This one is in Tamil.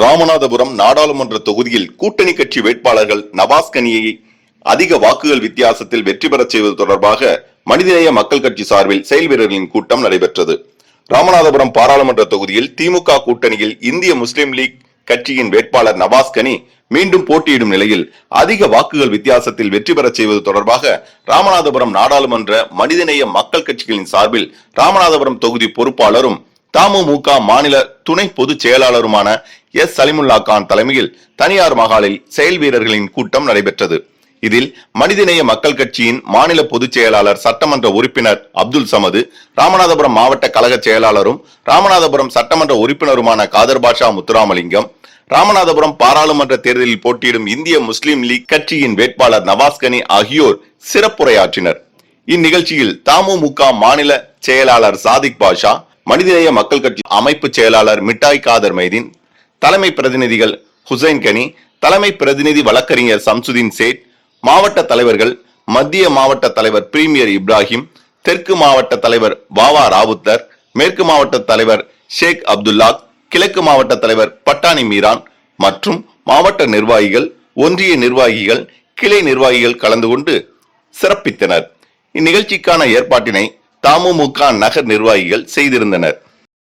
ராமநாதபுரம் நாடாளுமன்ற தொகுதியில் கூட்டணி கட்சி வேட்பாளர்கள் நவாஸ் கனியை அதிக வாக்குகள் வித்தியாசத்தில் வெற்றி பெறச் செய்வது தொடர்பாக மனிதநேய மக்கள் கட்சி சார்பில் செயல் வீரர்களின் கூட்டம் நடைபெற்றது. ராமநாதபுரம் பாராளுமன்ற தொகுதியில் திமுக கூட்டணியில் இந்திய முஸ்லிம் லீக் கட்சியின் வேட்பாளர் நவாஸ் கனி மீண்டும் போட்டியிடும் நிலையில் அதிக வாக்குகள் வித்தியாசத்தில் வெற்றி பெறச் செய்வது தொடர்பாக ராமநாதபுரம் நாடாளுமன்ற மனிதநேய மக்கள் கட்சிகளின் சார்பில் ராமநாதபுரம் தொகுதி பொறுப்பாளரும் தமுமுக மாநில துணை பொதுச் செயலாளருமான எஸ் சலிமுல்லா கான் தலைமையில் தனியார் மகாலில் செயல் வீரர்களின் கூட்டம் நடைபெற்றது. இதில் மனிதநேய மக்கள் கட்சியின் மாநில பொதுச் செயலாளர் சட்டமன்ற உறுப்பினர் அப்துல் சமது ராமநாதபுரம் மாவட்ட கழக செயலாளரும் ராமநாதபுரம் சட்டமன்ற உறுப்பினருமான காதர் பாஷா முத்துராமலிங்கம் ராமநாதபுரம் பாராளுமன்ற தேர்தலில் போட்டியிடும் இந்திய முஸ்லிம் லீக் கட்சியின் வேட்பாளர் நவாஸ்கனி ஆகியோர் சிறப்புரையாற்றினர். இந்நிகழ்ச்சியில் தமுமுக மாநில செயலாளர் சாதிக் பாஷா மனிதநேய மக்கள் கட்சி அமைப்பு செயலாளர் மிட்டாய் காதர் மைதீன் தலைமை பிரதிநிதிகள் ஹுசைன் கனி தலைமை பிரதிநிதி வழக்கறிஞர் சம்சுதீன் சேட் மாவட்ட தலைவர்கள் மத்திய மாவட்ட தலைவர் பிரீமியர் இப்ராஹிம் தெற்கு மாவட்ட தலைவர் வாவா ராவுத்தர் மேற்கு மாவட்ட தலைவர் ஷேக் அப்துல்லா கிழக்கு மாவட்ட தலைவர் பட்டாணி மீரான் மற்றும் மாவட்ட நிர்வாகிகள் ஒன்றிய நிர்வாகிகள் கிளை நிர்வாகிகள் கலந்து கொண்டு சிறப்பித்தனர். இந்நிகழ்ச்சிக்கான ஏற்பாட்டினை தமுமுக நகர் நிர்வாகிகள் செய்திருந்தனர்.